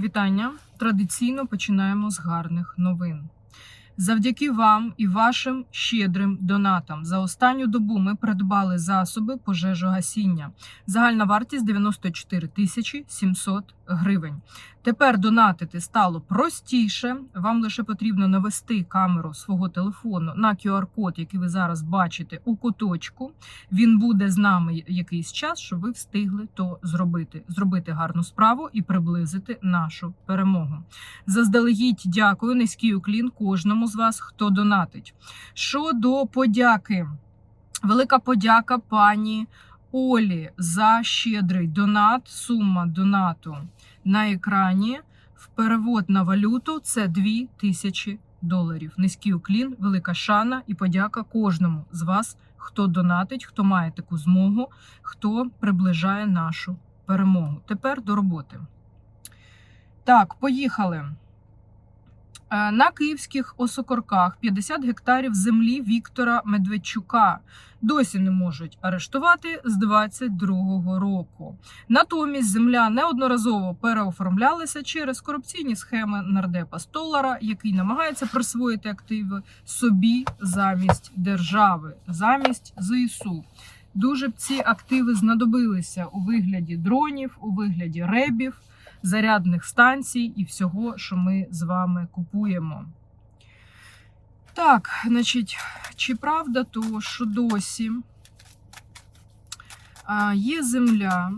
вітання. Традиційно починаємо з гарних новин. Завдяки вам і вашим щедрим донатам за останню добу ми придбали засоби пожежогасіння. Загальна вартість 94 тисячі 700 гривень. Тепер донатити стало простіше. Вам лише потрібно навести камеру свого телефону на QR-код, який ви зараз бачите у куточку. Він буде з нами якийсь час, щоб ви встигли то зробити, зробити гарну справу і приблизити нашу перемогу. Заздалегідь дякую, низький уклін кожному з вас, хто донатить. Щодо подяки, велика подяка пані Олі за щедрий донат. Сума донату на екрані. В перевод на валюту це 2 тисячі доларів. Низький уклін, велика шана і подяка кожному з вас, хто донатить, хто має таку змогу, хто приближає нашу перемогу. Тепер до роботи. Так, поїхали. Е, На київських осокорках 50 гектарів землі Віктора Медведчука досі не можуть арештувати з 22-го року. Натомість земля неодноразово переоформлялася через корупційні схеми нардепа Столара, який намагається присвоїти активи собі замість держави, замість ЗСУ. Дуже б ці активи знадобилися у вигляді дронів, у вигляді ребів зарядних станцій і всього, що ми з вами купуємо. Так, значить, чи правда то, що досі є земля,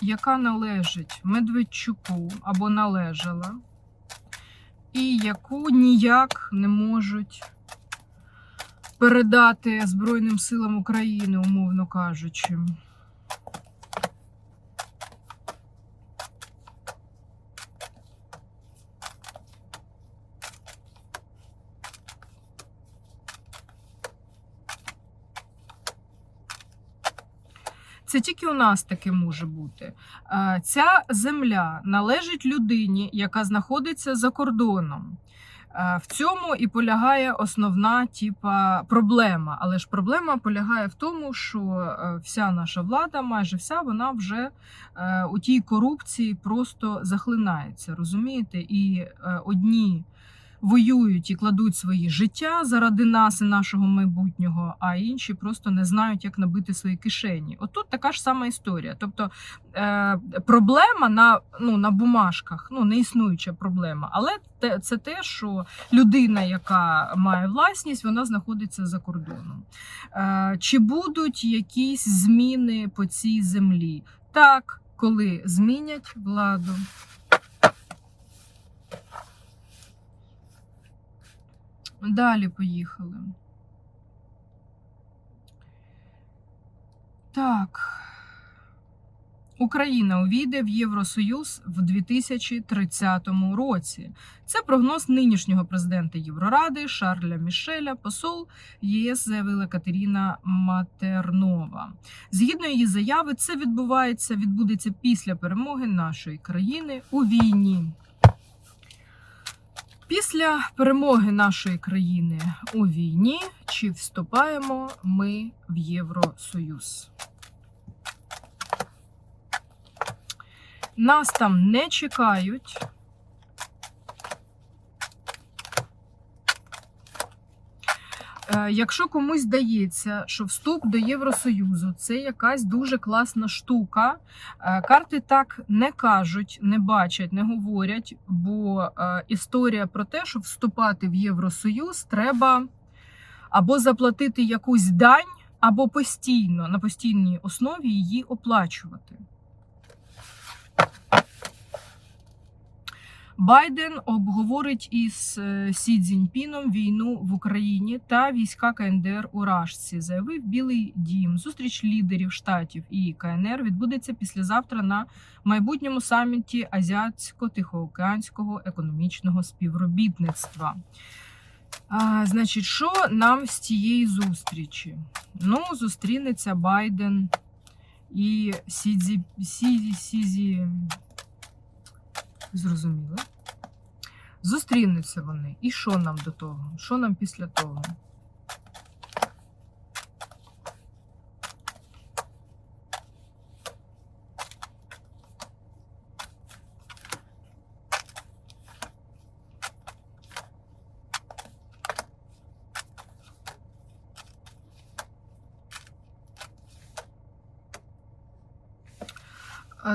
яка належить Медведчуку або належала, і яку ніяк не можуть передати Збройним силам України, умовно кажучи. Це тільки у нас таке може бути. Е, Ця земля належить людині, яка знаходиться за кордоном. Е, В цьому і полягає основна типа проблема. Але ж проблема полягає в тому, що е, вся наша влада, майже вся, вона вже у тій корупції просто захлинається. Розумієте? І одні воюють і кладуть свої життя заради нас і нашого майбутнього, а інші просто не знають, як набити свої кишені. Отут така ж сама історія. Тобто е, проблема на, ну, на бумажках, ну не існуюча проблема, але те, це те, що людина, яка має власність, вона знаходиться за кордоном. Е, чи будуть якісь зміни по цій землі? Так, коли змінять владу. Далі поїхали. Так. Україна увійде в Євросоюз в 2030 році. Це прогноз нинішнього президента Євроради Шарля Мішеля, посол ЄС заявила Катерина Матернова. Згідно її заяви, це відбувається відбудеться після перемоги нашої країни у війні. Після перемоги нашої країни у війні чи вступаємо ми в Євросоюз? Нас там не чекають. Якщо комусь здається, що вступ до Євросоюзу це якась дуже класна штука, е, карти так не кажуть, не бачать, не говорять, бо е, історія про те, щоб вступати в Євросоюз, треба або заплатити якусь дань, або постійно на постійній основі її оплачувати. Байден обговорить із е, Сі Цзіньпіном війну в Україні та війська КНДР у Рашці, заявив Білий Дім. Зустріч лідерів штатів і КНР відбудеться післязавтра на майбутньому саміті Азіатсько-Тихоокеанського економічного співробітництва. А, Значить, що нам з цієї зустрічі? Ну, зустрінеться Байден і Сізі Сізі. Зрозуміло. Зустрінуться вони. І що нам до того? Що нам після того?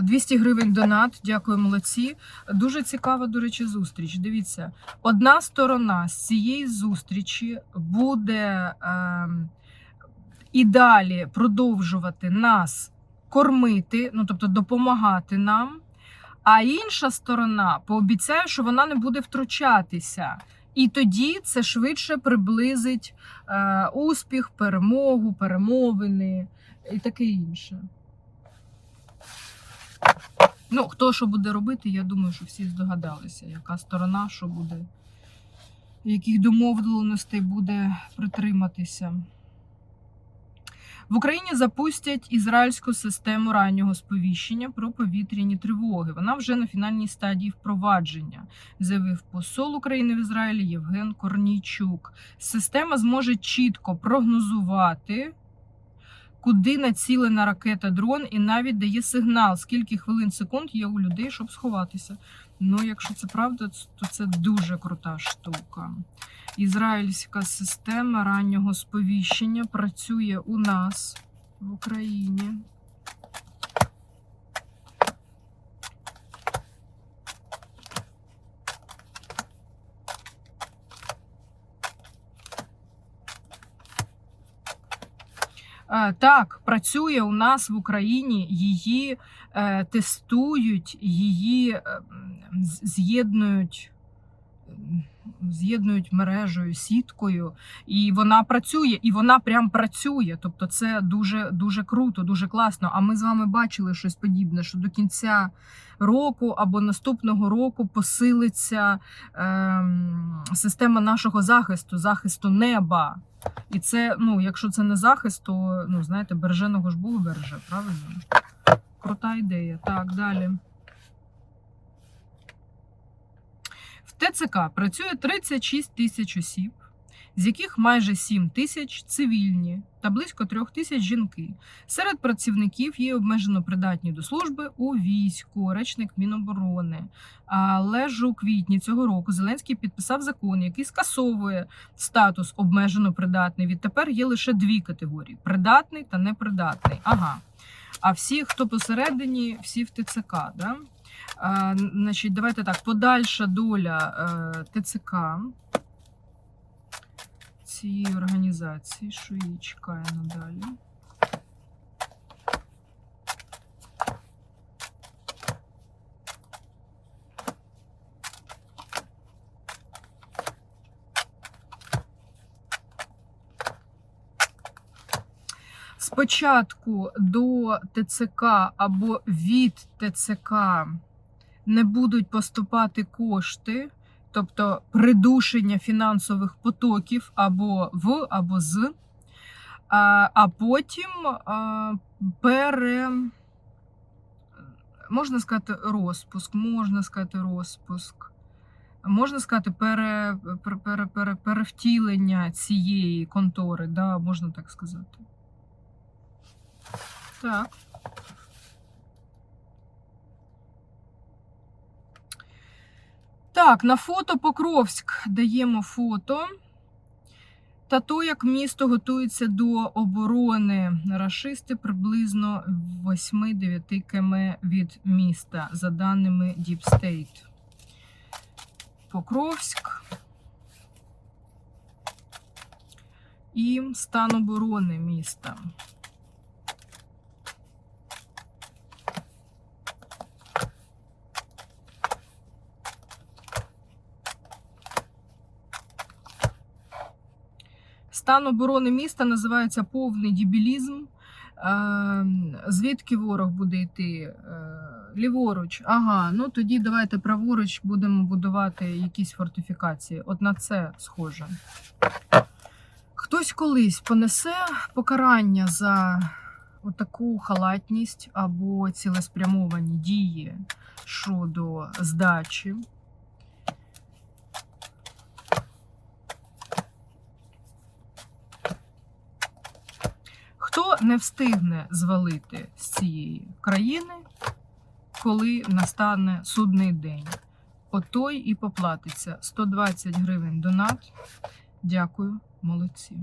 200 гривень донат. Дякую, молодці. Дуже цікава, до речі, зустріч. Дивіться, одна сторона з цієї зустрічі буде ем, і далі продовжувати нас кормити, ну тобто допомагати нам. А інша сторона пообіцяє, що вона не буде втручатися. І тоді це швидше приблизить е, успіх, перемогу, перемовини і таке інше. Ну, хто що буде робити, я думаю, що всі здогадалися, яка сторона, що буде, яких домовленостей буде притриматися. В Україні запустять ізраїльську систему раннього сповіщення про повітряні тривоги. Вона вже на фінальній стадії впровадження, заявив посол України в Ізраїлі Євген Корнійчук. Система зможе чітко прогнозувати, куди націлена ракета дрон, і навіть дає сигнал, скільки хвилин секунд є у людей, щоб сховатися. Ну, якщо це правда, то це дуже крута штука. Ізраїльська система раннього сповіщення працює у нас в Україні. Е, Так, працює у нас в Україні, її е, тестують, її е, з'єднують. З'єднують мережею, сіткою, і вона працює, і вона прям працює. Тобто, це дуже дуже круто, дуже класно. А ми з вами бачили щось подібне, що до кінця року або наступного року посилиться ем, система нашого захисту, захисту неба. І це, ну, якщо це не захист, то ну, знаєте, береженого ж Бог береже, правильно? Крута ідея. Так, далі. В ТЦК працює 36 тисяч осіб, з яких майже 7 тисяч цивільні та близько 3 тисяч жінки. Серед працівників є обмежено придатні до служби у війську, речник Міноборони. Але ж у квітні цього року Зеленський підписав закон, який скасовує статус обмежено придатний. Відтепер є лише дві категорії: придатний та непридатний. Ага. А всі, хто посередині, всі в ТЦК. Да? Значить, давайте так, подальша доля е, ТЦК цієї організації, що її чекає надалі. Спочатку до ТЦК або від ТЦК не будуть поступати кошти, тобто придушення фінансових потоків або в, або з, а, а потім а, пере. Можна сказати, розпуск, можна сказати, розпуск. Можна сказати, пере, пере, пере, пере, перевтілення цієї контори, да, можна так сказати. Так. Так, на фото Покровськ даємо фото. Та то, як місто готується до оборони рашисти приблизно 8-9 км від міста, за даними State. Покровськ. І стан оборони міста. Стан оборони міста називається повний дебілізм. Е, Звідки ворог буде йти? Е, Ліворуч. Ага, ну тоді давайте праворуч будемо будувати якісь фортифікації. От на це схоже. Хтось колись понесе покарання за отаку халатність або цілеспрямовані дії щодо здачі. Хто не встигне звалити з цієї країни, коли настане судний день? Отой і поплатиться 120 гривень донат. Дякую, молодці.